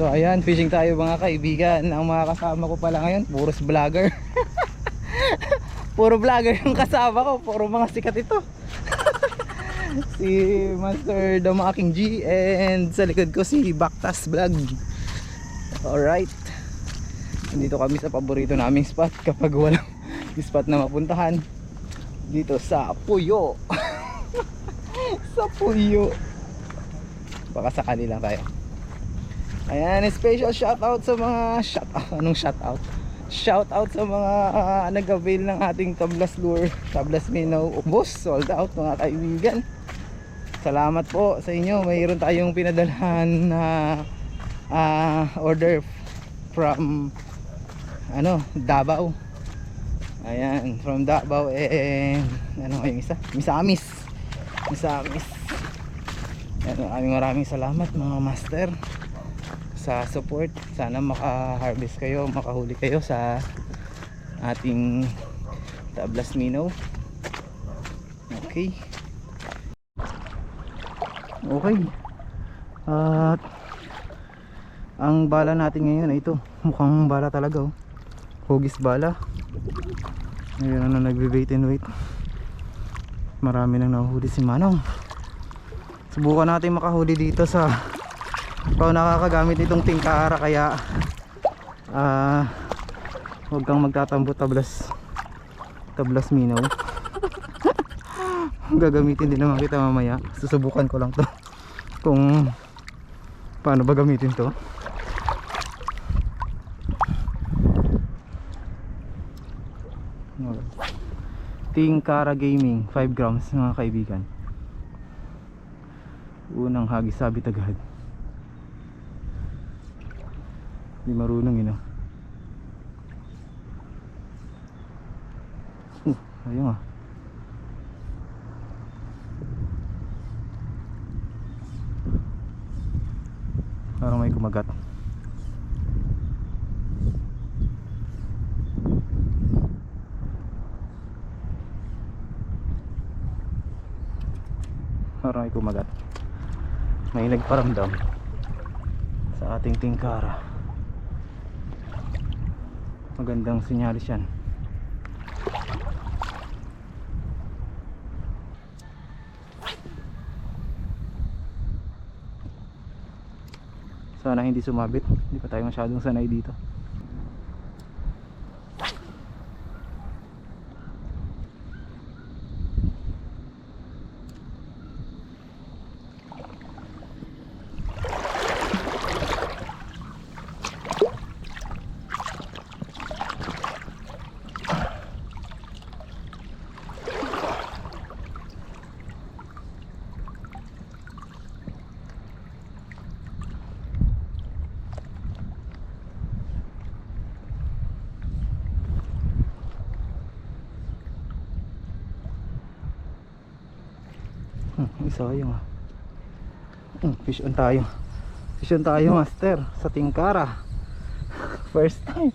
So ayan, fishing tayo mga kaibigan. Ang mga kasama ko pala ngayon, puros vlogger. Puro vlogger yung kasama ko, puro mga sikat ito. si Master Damaking G and sa likod ko si Baktas Vlog. Alright. Dito kami sa paborito naming spot kapag walang spot na mapuntahan. Dito sa Puyo. sa Puyo. Baka sakali lang tayo. Ayan, special shoutout sa mga shout anong shoutout? Shoutout sa mga uh, nag-avail ng ating tablas lure, tablas minnow, ubos, sold out mga kaibigan. Salamat po sa inyo. Mayroon tayong pinadalhan na ah, order from ano, Davao. Ayan, from Davao and ano yung isa? Misamis. Misamis. Ayan, maraming maraming salamat mga master sa support. Sana maka-harvest kayo, makahuli kayo sa ating tablas minnow. Okay. Okay. At ang bala natin ngayon ay ito. Mukhang bala talaga oh. Hugis bala. Ngayon na nagbe-bait and wait. Marami nang nahuhuli si Manong. Subukan natin makahuli dito sa ikaw nakakagamit nitong tingkara kaya ah huwag kang magtatambo tablas tablas minaw. Gagamitin din naman kita mamaya. Susubukan ko lang to. Kung paano ba gamitin to? Tingkara Gaming 5 grams mga kaibigan. Unang hagis sabit agad Hindi marunong yun ah. Uh, ayun ah. Parang may kumagat. Parang may kumagat. May nagparamdam sa ating tingkara magandang sinyalis yan sana hindi sumabit. Hindi pa tayo masyadong sanay dito Isa yung ah. Hmm, fish on tayo. Fish on tayo, master, sa tingkara. First time.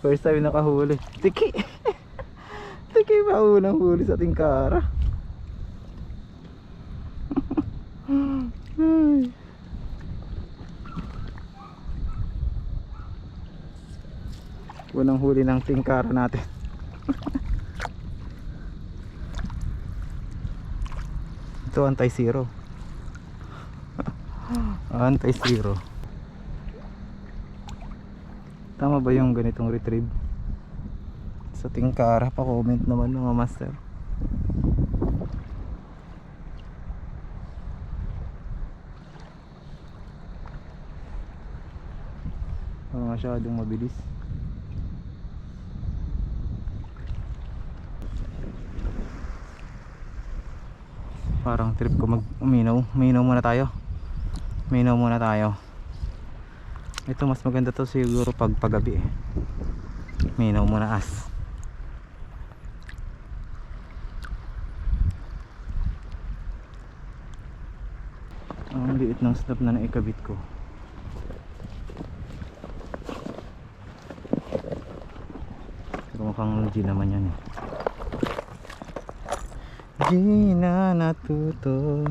First time nakahuli. Tiki. Tiki ba unang huli sa tingkara? Ay. Unang huli ng tingkara natin. Ito anti-zero. anti-zero. Tama ba yung ganitong retrieve? Sa tingkara pa comment naman mga master. Masyadong mabilis. Parang trip ko mag uminaw. Uminaw muna tayo. Uminaw muna tayo. Ito mas maganda to siguro pag paggabi eh. Uminaw muna as. Ang liit ng snap na naikabit ko. Pero mukhang G naman yan eh di na natuto.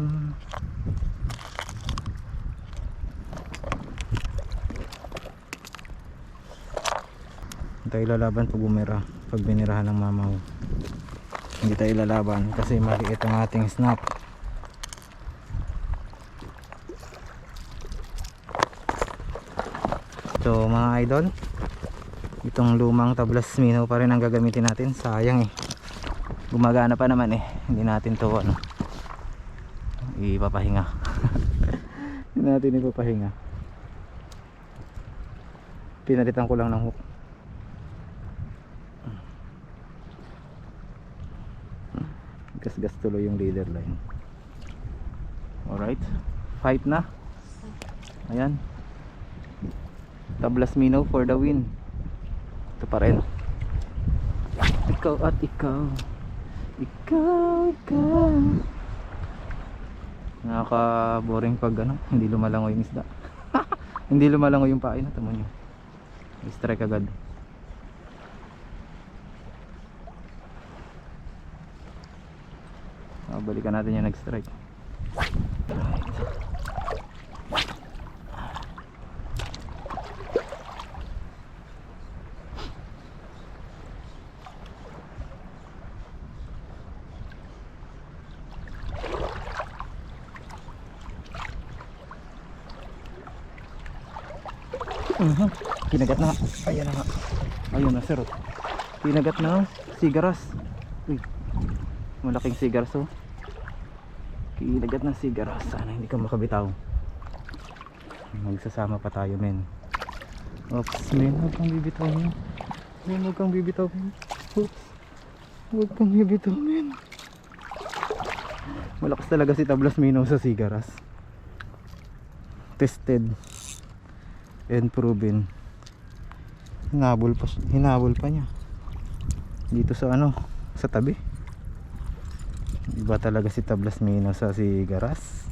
Hindi tayo lalaban pag bumira pag binirahan ng mamaw hindi tayo lalaban kasi maliit ang ating snap so mga idol. Itong lumang tablas mino pa rin ang gagamitin natin. Sayang eh. Gumagana pa naman eh hindi natin to ano ipapahinga. Hindi natin ipapahinga. Pinalitan ko lang ng hook. Gas-gas tuloy yung leader line. Alright. Fight na. Ayan. Tablas minaw for the win. Ito pa rin. Ikaw at ikaw ikaw ikaw. Nakaka boring pag ano hindi lumalangoy yung isda. Hindi lumalangoy yung pain tamo nyo strike agad. Ah, balikan natin yung nag-strike. Mhm. Kinagat na. Ayan na. Ayun na sir. Kinagat na. Sigaras. Uy. Malaking sigaras oh. Kinagat ng sigaras. Sana hindi ka makabitaw. Magsasama pa tayo men. Oops, men. Huwag kang bibitaw men. Men, huwag kang bibitaw men. Oops. Huwag kang bibitaw men. Malakas talaga si Tablas Mino sa sigaras. Tested and proven. Hinabol pa hinabol pa niya. Dito sa ano sa tabi. Iba talaga si Tablas Mino sa sigaras.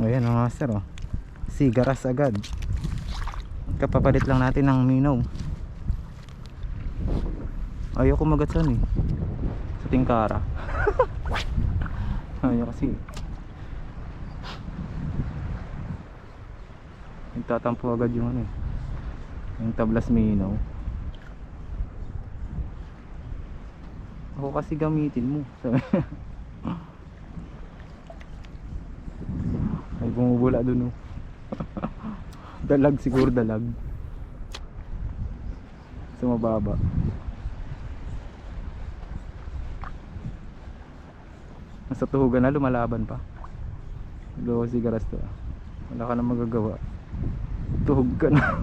Ayan ang master oh. Sigaras agad. Kapapalit lang natin ng minaw ayaw ko magatsan eh. Sa tingkara. Ayaw kasi. Nagtatampo agad yung ano eh. Yung tablas minaw ako kasi gamitin mo. Ay bumubula dun oh. Dalag siguro dalag. Sa mababa nasa tuhugan na lumalaban pa. Loko sigaras to. Ah. wala ka na magagawa. Tuhog ka na.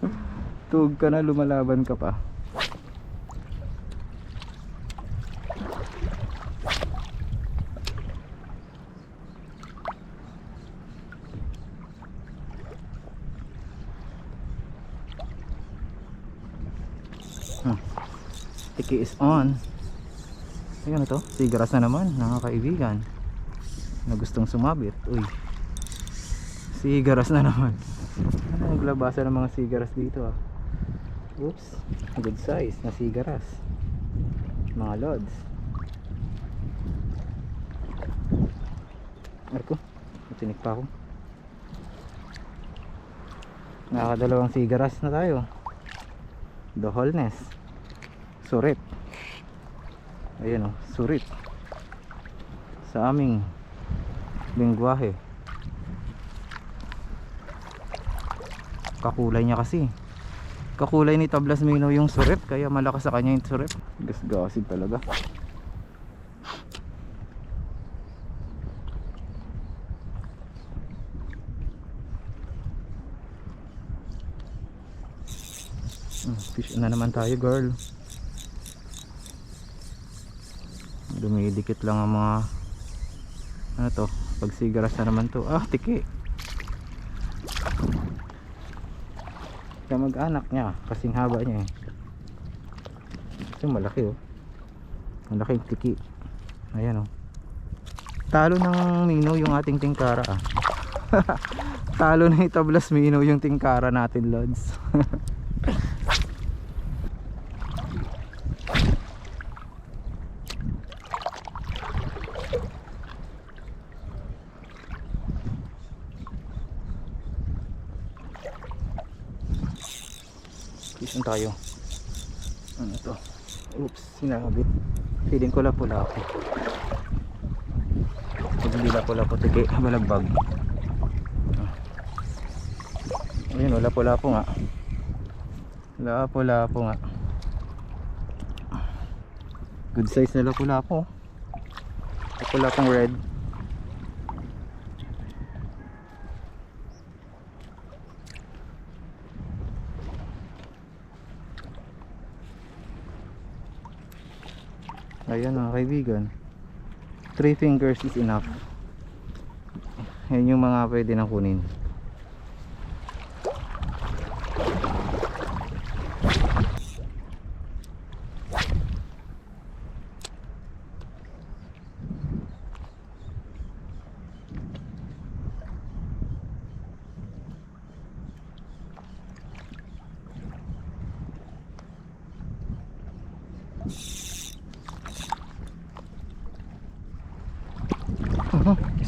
Tuhog ka na lumalaban ka pa. Hmm. Tiki is on Ayan na to, sigaras na naman, mga kaibigan na gustong sumabit. Uy. Sigaras na naman. Ano naglabasa ng mga sigaras dito ah. Oops, good size na sigaras. Mga lods. Arko, matinik pa ako. Nakakadalawang sigaras na tayo. Doholnes. Surit ayan o, surit. Sa aming lingwahe. Kakulay niya kasi. Kakulay ni Tablas Mino yung surit kaya malakas sa kanya yung surit. Gasgasid talaga. Hmm, fish na naman tayo girl dumidikit lang ang mga ano to pag sigaras na naman to. Ah tiki. Kamag anak niya kasing haba niya eh. Kasi malaki oh. Malaki tiki. Ayan oh. Talo ng mino yung ating tingkara ah. Talo na itablas mino yung tingkara natin lods Saan tayo? Ano to? Oops, sinabit. Feeling ko lapu-lapu. Pag hindi lapu-lapu, tiki, balagbag. Ah. Ayun, oh, lapu-lapu nga. Lapu-lapu nga. Good size na lapu-lapu. Lapu-lapong red. Ayan mga kaibigan. Three fingers is enough. Yan yung mga pwede na kunin.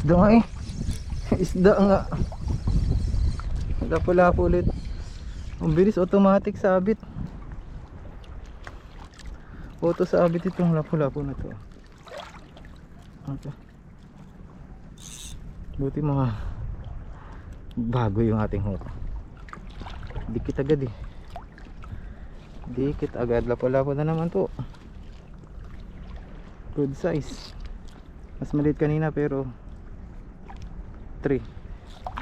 Isda nga eh. Isda nga. Lapo-lapo ulit. Ang bilis automatic sabit. Auto sabit itong lapo-lapo na to. Okay. Buti mga bago yung ating hook. Dikit agad eh. Dikit agad. Lapo-lapo na naman to. Good size. Mas maliit kanina pero 3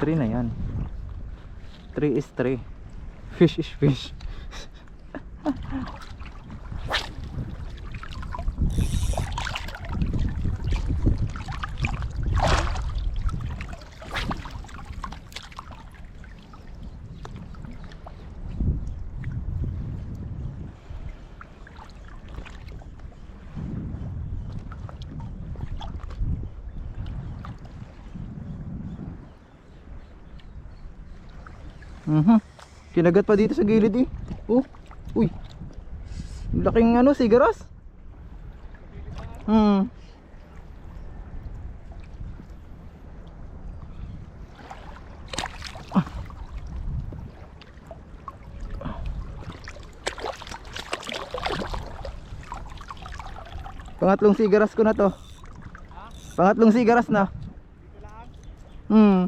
3 na yan. 3 is 3 Fish is fish Mhm. Kinagat pa dito sa gilid eh. Oh. Uy. Laking ano, sigaras. Hmm. Pangatlong sigaras ko na to. Pangatlong sigaras na. Hmm.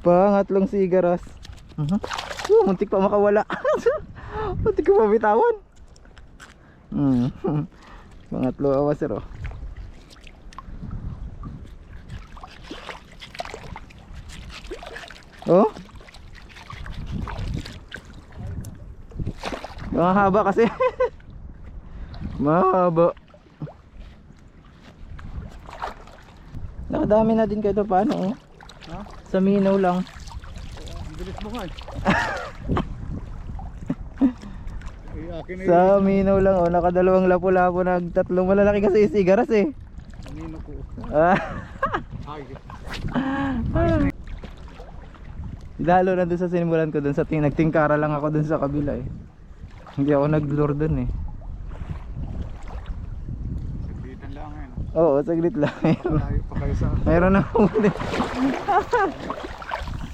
Pangatlong sigaras. Mhm. Uh, muntik pa makawala. muntik ko pa bitawan. Hmm. Pangatlo awas sir oh. Oh? Mahaba kasi. Mahaba. Nakadami na din kayo paano oh. Ha? Sa minaw lang. Ang bilis mo nga eh. Sa minaw lang oh, nakadalawang lapo-lapo nagtatlong malalaki kasi yung sigaras eh. Kanino ko. Ah, Ay, lalo na doon sa sinimulan ko doon sa ting nagtingkara lang ako doon sa kabila eh. Hindi ako nag-lure doon eh. Lang no? Oo, saglit lang. Malayo pa kayo sa... Mayroon na huli.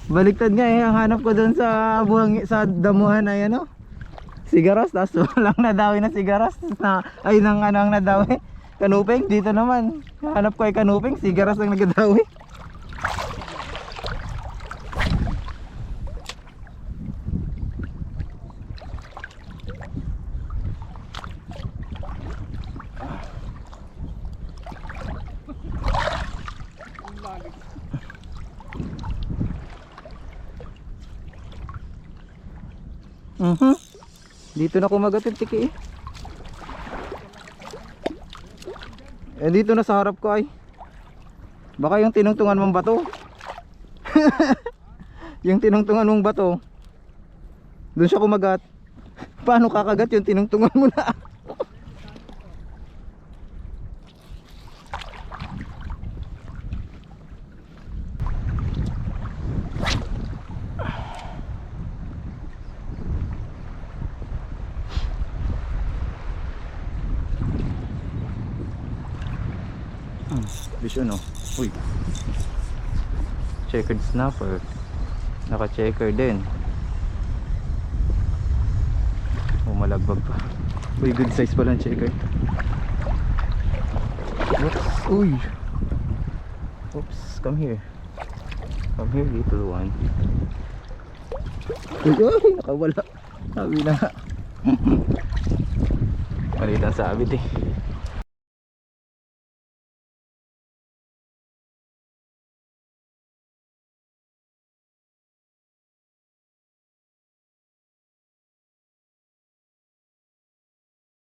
Baliktad nga eh, ang hanap ko doon sa buhang sa damuhan ay ano. Sigaras, tapos walang nadawi na sigaras na ay nang ano ang nadawi. Kanuping dito naman. Hanap ko ay kanuping, sigaras ang nagadawi. Ang lalim. Mhm. Dito na kumagat yung tiki eh. Eh dito na sa harap ko ay. Baka yung tinungtungan mong bato. yung tinungtungan mong bato. Doon siya kumagat. Paano kakagat yung tinungtungan mo na? Fish ano? Uy. Checkered snapper. Naka-checker din. Oh, malagbag pa. Uy, good size pala ang checker. Oops. Uy. Oops, come here. Come here, little one. Uy, uy, nakawala. Sabi na nga. Maliit ang sabit eh.